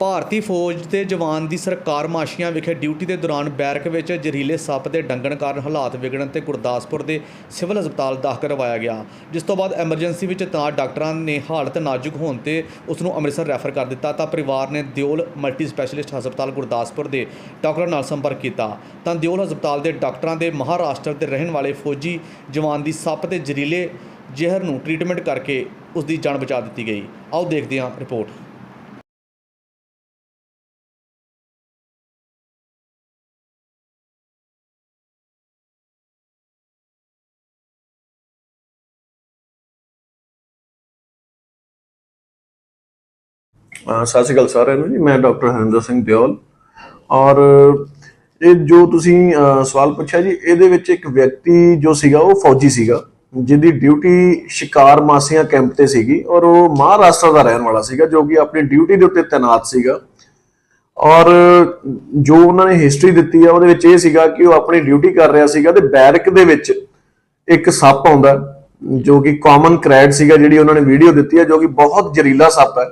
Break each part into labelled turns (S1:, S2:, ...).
S1: ਭਾਰਤੀ ਫੌਜ ਦੇ ਜਵਾਨ ਦੀ ਸਰਕਾਰ ਮਾਸ਼ੀਆਂ ਵਿਖੇ ਡਿਊਟੀ ਦੇ ਦੌਰਾਨ ਬੈਰਕ ਵਿੱਚ ਜ਼ਹਿਰੀਲੇ ਸੱਪ ਦੇ ਡੰਗਣ ਕਾਰਨ ਹਾਲਾਤ ਵਿਗੜਨ ਤੇ ਗੁਰਦਾਸਪੁਰ ਦੇ ਸਿਵਲ ਹਸਪਤਾਲ ਦਾਖਲ ਕਰਵਾਇਆ ਗਿਆ। ਜਿਸ ਤੋਂ ਬਾਅਦ ਐਮਰਜੈਂਸੀ ਵਿੱਚ ਤਾਂ ਡਾਕਟਰਾਂ ਨੇ ਹਾਲਤ ਨਾਜ਼ੁਕ ਹੋਣ ਤੇ ਉਸ ਨੂੰ ਅੰਮ੍ਰਿਤਸਰ ਰੈਫਰ ਕਰ ਦਿੱਤਾ, ਤਾਂ ਪਰਿਵਾਰ ਨੇ ਦਿਓਲ ਮਲਟੀ ਸਪੈਸ਼ਲਿਸਟ ਹਸਪਤਾਲ ਗੁਰਦਾਸਪੁਰ ਦੇ ਡਾਕਟਰਾਂ ਨਾਲ ਸੰਪਰਕ ਕੀਤਾ। ਤਾਂ ਦਿਓਲ ਹਸਪਤਾਲ ਦੇ ਡਾਕਟਰਾਂ ਦੇ ਮਹਾਰਾਸ਼ਟਰ ਦੇ ਰਹਿਣ ਵਾਲੇ ਫੌਜੀ ਜਵਾਨ ਦੀ ਸੱਪ ਦੇ ਜ਼ਹਿਰੀਲੇ ਜ਼ਹਿਰ ਨੂੰ ਟ੍ਰੀਟਮੈਂਟ ਕਰਕੇ ਉਸ ਦੀ ਜਾਨ ਬਚਾ ਦਿੱਤੀ ਗਈ। ਆਓ ਦੇਖਦੇ ਹਾਂ ਰਿਪੋਰਟ।
S2: ਸਤਿ ਸ਼੍ਰੀ ਅਕਾਲ ਸਾਰਿਆਂ ਨੂੰ ਜੀ, ਮੈਂ ਡਾਕਟਰ ਹਰਿੰਦਰ ਸਿੰਘ ਦਿਓਲ। ਔਰ ਇਹ ਜੋ ਤੁਸੀਂ ਸਵਾਲ ਪੁੱਛਿਆ ਜੀ, ਇਹਦੇ ਵਿੱਚ ਇੱਕ ਵਿਅਕਤੀ ਜੋ ਸੀਗਾ, ਉਹ ਫੌਜੀ ਸੀਗਾ, ਜਿਹਦੀ ਡਿਊਟੀ ਸ਼ਿਕਾਰ ਮਾਸੀਆਂ ਕੈਂਪ ਤੇ ਸੀਗੀ, ਔਰ ਉਹ ਮਹਾਰਾਸ਼ਟਰ ਦਾ ਰਹਿਣ ਵਾਲਾ ਸੀਗਾ, ਜੋ ਕਿ ਆਪਣੀ ਡਿਊਟੀ ਦੇ ਉੱਤੇ ਤਾਇਨਾਤ ਸੀਗਾ। ਔਰ ਜੋ ਉਹਨਾਂ ਨੇ ਹਿਸਟਰੀ ਦਿੱਤੀ ਆ, ਉਹਦੇ ਵਿੱਚ ਇਹ ਸੀਗਾ ਕਿ ਉਹ ਆਪਣੀ ਡਿਊਟੀ ਕਰ ਰਿਹਾ ਸੀਗਾ ਤੇ ਬੈਰਕ ਦੇ ਵਿੱਚ ਇੱਕ ਸੱਪ ਆਉਂਦਾ, ਜੋ ਕਿ ਕਾਮਨ ਕ੍ਰੈਡ ਸੀਗਾ, ਜਿਹੜੀ ਉਹਨਾਂ ਨੇ ਵੀਡੀਓ ਦਿੱਤੀ ਹੈ ਜੋ ਕਿ ਬਹੁਤ ਜ਼ਹਿਰੀਲਾ ਸੱਪ ਹੈ।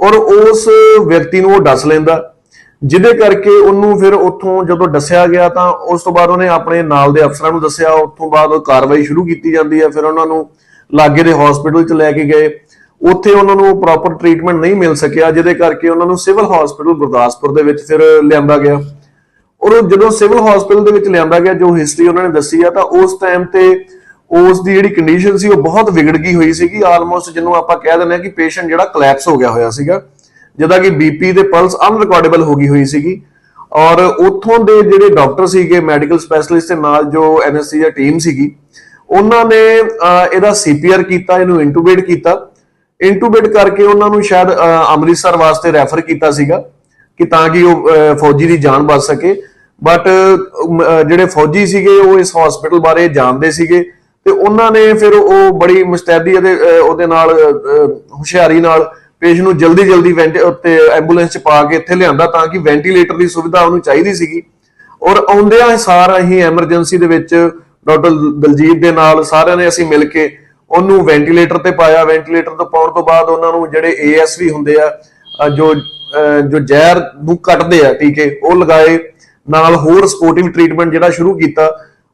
S2: ਔਰ ਉਸ ਵਿਅਕਤੀ ਨੂੰ ਉਹ ਦੱਸ ਲੈਂਦਾ। ਜਿਹਦੇ ਕਰਕੇ ਉਹਨੂੰ ਫਿਰ ਉੱਥੋਂ ਜਦੋਂ ਦੱਸਿਆ ਗਿਆ ਤਾਂ ਉਸ ਤੋਂ ਬਾਅਦ ਉਹਨੇ ਆਪਣੇ ਨਾਲ ਦੇ ਅਫਸਰਾਂ ਨੂੰ ਦੱਸਿਆ। ਉੱਥੋਂ ਬਾਅਦ ਉਹ ਕਾਰਵਾਈ ਸ਼ੁਰੂ ਕੀਤੀ ਜਾਂਦੀ ਹੈ। ਫਿਰ ਉਹਨਾਂ ਨੂੰ ਲਾਗੇ ਦੇ ਹਸਪੀਟਲ 'ਚ ਲੈ ਕੇ ਗਏ। ਉੱਥੇ ਉਹਨਾਂ ਨੂੰ ਪ੍ਰੋਪਰ ਟ੍ਰੀਟਮੈਂਟ ਨਹੀਂ ਮਿਲ ਸਕਿਆ, ਜਿਹਦੇ ਕਰਕੇ ਉਹਨਾਂ ਨੂੰ ਸਿਵਲ ਹਸਪੀਟਲ ਗੁਰਦਾਸਪੁਰ ਦੇ ਵਿੱਚ ਫਿਰ ਲਿਆਂਦਾ ਗਿਆ। ਔਰ ਉਹ ਜਦੋਂ ਸਿਵਲ ਹਸਪੀਟਲ ਦੇ ਵਿੱਚ ਲਿਆਂਦਾ ਗਿਆ, ਜੋ ਹਿਸਟਰੀ ਉਹਨਾਂ ਨੇ ਦੱਸੀ ਆ, ਤਾਂ ਉਸ ਟਾਈਮ ਤੇ ਉਸ ਦੀ ਜਿਹੜੀ ਕੰਡੀਸ਼ਨ ਸੀ ਉਹ ਬਹੁਤ ਵਿਗੜ ਗਈ ਹੋਈ ਸੀਗੀ। ਆਲਮੋਸਟ ਜਿਹਨੂੰ ਆਪਾਂ ਕਹਿ ਦਿੰਦੇ ਆ ਕਿ ਪੇਸ਼ੈਂਟ ਜਿਹੜਾ ਕਲੈਪਸ ਹੋ ਗਿਆ ਹੋਇਆ ਸੀਗਾ। ਜਿਹਦਾ ਕਿ ਬੀਪੀ ਤੇ ਪਲਸ ਅਨਰਿਕਾਰਡੇਬਲ ਹੋ ਗਈ ਹੋਈ ਸੀਗੀ। ਔਰ ਉੱਥੋਂ ਦੇ ਜਿਹੜੇ ਡਾਕਟਰ ਸੀਗੇ ਮੈਡੀਕਲ ਸਪੈਸ਼ਲਿਸਟ ਦੇ ਨਾਲ ਜੋ ਐਨਐਸਸੀਆ ਟੀਮ ਸੀਗੀ ਉਹਨਾਂ ਨੇ ਅਹ, ਇਹਦਾ ਸੀਪੀਆਰ ਕੀਤਾ ਇਹਨੂੰ ਇੰਟੂਬੇਟ ਕੀਤਾ। ਇੰਟੂਬੇਟ ਕਰਕੇ ਉਹਨਾਂ ਨੂੰ ਸ਼ਾਇਦ ਅੰਮ੍ਰਿਤਸਰ ਵਾਸਤੇ ਰੈਫਰ ਕੀਤਾ ਸੀਗਾ ਕਿ ਤਾਂ ਕਿ ਉਹ ਫੌਜੀ ਦੀ ਜਾਨ ਬਚ ਸਕੇ। ਬਟ ਜਿਹੜੇ ਫੌਜੀ ਸੀਗੇ ਉਹ ਇਸ ਹਸਪੀਟਲ ਬਾਰੇ ਜਾਣਦੇ ਸੀਗੇ। ਤੇ ਉਹਨਾਂ ਨੇ ਫਿਰ ਉਹ ਬੜੀ ਮੁਸਤੈਦੀ ਅਤੇ ਉਹਦੇ ਨਾਲ ਹੁਸ਼ਿਆਰੀ ਨਾਲ ਪੇਸ਼ ਨੂੰ ਜਲਦੀ ਜਲਦੀ ਵੈਂਟ ਉੱਤੇ ਐਂਬੂਲੈਂਸ ਚ ਪਾ ਕੇ ਇੱਥੇ ਲਿਆਂਦਾ ਤਾਂ ਕਿ ਵੈਂਟੀਲੇਟਰ ਦੀ ਸੁਵਿਧਾ ਉਹਨੂੰ ਚਾਹੀਦੀ ਸੀਗੀ। ਔਰ ਆਉਂਦਿਆਂ ਸਾਰ ਅਸੀਂ ਐਮਰਜੈਂਸੀ ਦੇ ਵਿੱਚ ਡਾਕਟਰ ਦਲਜੀਤ ਦੇ ਨਾਲ ਸਾਰਿਆਂ ਨੇ ਅਸੀਂ ਮਿਲ ਕੇ ਉਹਨੂੰ ਵੈਂਟੀਲੇਟਰ ਤੇ ਪਾਇਆ। ਵੈਂਟੀਲੇਟਰ ਤੋਂ ਪਾਉਣ ਤੋਂ ਬਾਅਦ ਉਹਨਾਂ ਨੂੰ ਜਿਹੜੇ ਏਐਸਵੀ ਹੁੰਦੇ ਆ ਜੋ ਜੋ ਜ਼ਹਿਰ ਨੂੰ ਕੱਟਦੇ ਆ ਟੀਕੇ, ਉਹ ਲਗਾਏ। ਨਾਲ ਹੋਰ ਸਪੋਰਟਿਵ ਟ੍ਰੀਟਮੈਂਟ ਜਿਹੜਾ ਸ਼ੁਰੂ ਕੀਤਾ।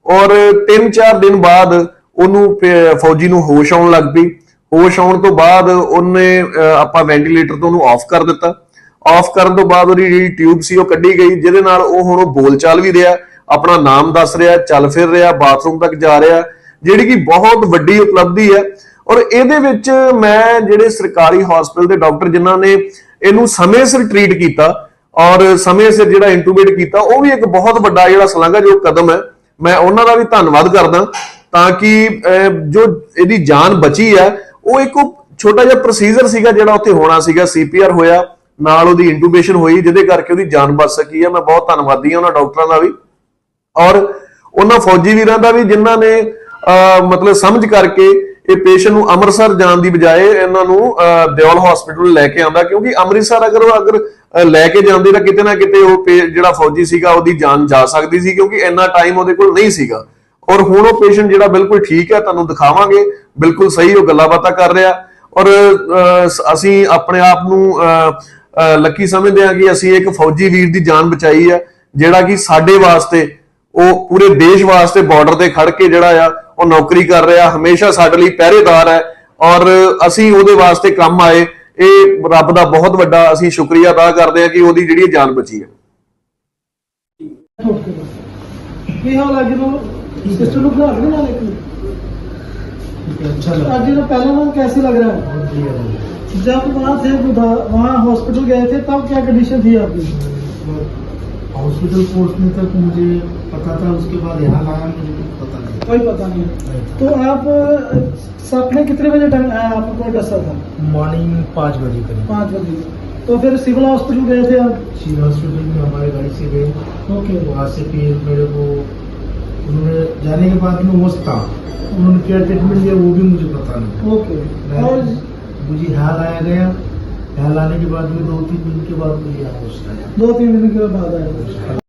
S2: ਔਰ 3-4 ਦਿਨ ਬਾਅਦ ਉਹਨੂੰ ਫੌਜੀ ਨੂੰ ਹੋਸ਼ ਆਉਣ ਲੱਗ ਪਈ। ਹੋਸ਼ ਆਉਣ ਤੋਂ ਬਾਅਦ ਉਹਨੇ ਆਪਾਂ ਵੈਂਟੀਲੇਟਰ ਤੋਂ ਉਹਨੂੰ ਆਫ ਕਰ ਦਿੱਤਾ। ਆਫ ਕਰਨ ਤੋਂ ਬਾਅਦ ਉਹਦੀ ਜਿਹੜੀ ਟਿਊਬ ਸੀ ਉਹ ਕੱਢੀ ਗਈ, ਜਿਹਦੇ ਨਾਲ ਉਹ ਹੁਣ ਉਹ ਬੋਲ ਵੀ ਰਿਹਾ, ਆਪਣਾ ਨਾਮ ਦੱਸ ਰਿਹਾ, ਚੱਲ ਫਿਰ ਰਿਹਾ ਬਾਥਰੂਮ ਤੱਕ ਜਾ ਰਿਹਾ, ਜਿਹੜੀ ਕਿ ਬਹੁਤ ਵੱਡੀ ਉਪਲਬਧੀ ਹੈ। ਔਰ ਇਹਦੇ ਵਿੱਚ ਮੈਂ ਜਿਹੜੇ ਸਰਕਾਰੀ ਹਸਪੀਟਲ ਦੇ ਡਾਕਟਰ ਜਿਨ੍ਹਾਂ ਨੇ ਇਹਨੂੰ ਸਮੇਂ ਸਿਰ ਟ੍ਰੀਟ ਕੀਤਾ ਔਰ ਸਮੇਂ ਸਿਰ ਜਿਹੜਾ ਇੰਟੂਬੇਟ ਕੀਤਾ, ਉਹ ਵੀ ਇੱਕ ਬਹੁਤ ਵੱਡਾ ਜਿਹੜਾ ਸ਼ਲਾਘਾਯੋਗ ਕਦਮ ਹੈ। ਮੈਂ ਉਹਨਾਂ ਦਾ ਵੀ ਧੰਨਵਾਦ ਕਰਦਾ। ਤਾਂ ਕਿ ਜੋ ਇਹਦੀ ਜਾਨ ਬਚੀ ਹੈ ਉਹ ਇੱਕ ਉਹ ਛੋਟਾ ਜਿਹਾ ਪ੍ਰੋਸੀਜਰ ਸੀਗਾ ਜਿਹੜਾ ਉੱਥੇ ਹੋਣਾ ਸੀਗਾ ਸੀਪੀਆਰ ਹੋਇਆ ਨਾਲ ਉਹਦੀ ਇੰਟੂਬੇਸ਼ਨ ਹੋਈ ਜਿਹਦੇ ਕਰਕੇ ਉਹਦੀ ਜਾਨ ਬਚ ਸਕੀ ਹੈ। ਮੈਂ ਬਹੁਤ ਧੰਨਵਾਦੀ ਹਾਂ ਉਹਨਾਂ ਡਾਕਟਰਾਂ ਦਾ ਵੀ। ਔਰ ਉਹਨਾਂ ਫੌਜੀ ਵੀਰਾਂ ਦਾ ਵੀ ਜਿਨ੍ਹਾਂ ਨੇ ਅਹ, ਮਤਲਬ ਸਮਝ ਕਰਕੇ ਇਹ ਪੇਸ਼ੈਂਟ ਨੂੰ ਅੰਮ੍ਰਿਤਸਰ ਜਾਣ ਦੀ ਬਜਾਏ ਇਹਨਾਂ ਨੂੰ ਅਹ, ਦਿਓਲ ਹਸਪੀਟਲ ਲੈ ਕੇ ਆਂਦਾ। ਕਿਉਂਕਿ ਅੰਮ੍ਰਿਤਸਰ ਅਗਰ ਉਹ ਅਗਰ ਲੈ ਕੇ ਜਾਂਦੇ ਤਾਂ ਕਿਤੇ ਨਾ ਕਿਤੇ ਉਹ ਪੇ- ਜਿਹੜਾ ਫੌਜੀ ਸੀਗਾ ਉਹਦੀ ਜਾਨ ਜਾ ਸਕਦੀ ਸੀ ਕਿਉਂਕਿ ਇੰਨਾ ਟਾਈਮ ਉਹਦੇ ਕੋਲ ਨਹੀਂ ਸੀਗਾ। ਔਰ ਹੁਣ ਉਹ ਪੇਸ਼ੈਂਟ ਜਿਹੜਾ ਬਿਲਕੁਲ ਠੀਕ ਹੈ, ਤੁਹਾਨੂੰ ਦਿਖਾਵਾਂਗੇ। ਬਿਲਕੁਲ ਸਹੀ ਉਹ ਗੱਲਾਂ ਬਾਤਾਂ ਕਰ ਰਿਹਾ। ਔਰ ਅਸੀਂ ਆਪਣੇ ਆਪ ਨੂੰ ਲੱਕੀ ਸਮਝਦੇ ਹਾਂ ਕਿ ਅਸੀਂ ਇੱਕ ਫੌਜੀ ਵੀਰ ਦੀ ਜਾਨ ਬਚਾਈ ਹੈ, ਜਿਹੜਾ ਕਿ ਸਾਡੇ ਵਾਸਤੇ, ਉਹ ਪੂਰੇ ਦੇਸ਼ ਵਾਸਤੇ ਬਾਰਡਰ ਤੇ ਖੜ ਕੇ ਜਿਹੜਾ ਆ, ਉਹ ਨੌਕਰੀ ਕਰ ਰਿਹਾ, ਹਮੇਸ਼ਾ ਸਾਡੇ ਲਈ ਪਹਿਰੇਦਾਰ ਹੈ। ਔਰ ਅਸੀਂ ਉਹਦੇ ਵਾਸਤੇ ਕੰਮ ਆਏ। ਇਹ ਰੱਬ ਦਾ ਬਹੁਤ ਵੱਡਾ ਅਸੀਂ ਸ਼ੁਕਰੀਆ ਅਦਾ ਕਰਦੇ ਹਾਂ ਕਿ ਉਹਦੀ ਜਿਹੜੀ ਜਾਨ ਬਚੀ ਹੈ।
S3: ਕੀ ਹਾਲ ਹੈ ਜਦੋਂ
S4: अच्छा
S3: जब वहाँ थे वहाँ हॉस्पिटल गए थे तब क्या कंडीशन थी आपकी?
S4: हॉस्पिटल पहुँचने तक मुझे पता था उसके बाद यहाँ लाया मुझे कुछ पता नहीं।
S3: कोई पता नहीं, तो आप सपने कितने बजे टाइम आया आपको डसा था?
S4: मॉर्निंग पाँच बजे करीब।
S3: पाँच बजे। तो फिर सिविल हॉस्पिटल गए थे आप?
S4: सिविल हॉस्पिटल में हमारे गाड़ी से गए।
S3: ओके
S4: वहाँ से फिर मेरे को उन्होंने जाने के बाद में होश था। उन्होंने क्या ट्रीटमेंट दिया वो भी मुझे पता नहीं।
S3: ओके और
S4: मुझे यहाँ लाया गया। यहाँ लाने के बाद में दो तीन दिन के बाद मुझे यहाँ होश आया।
S3: दो तीन दिन के बाद आया।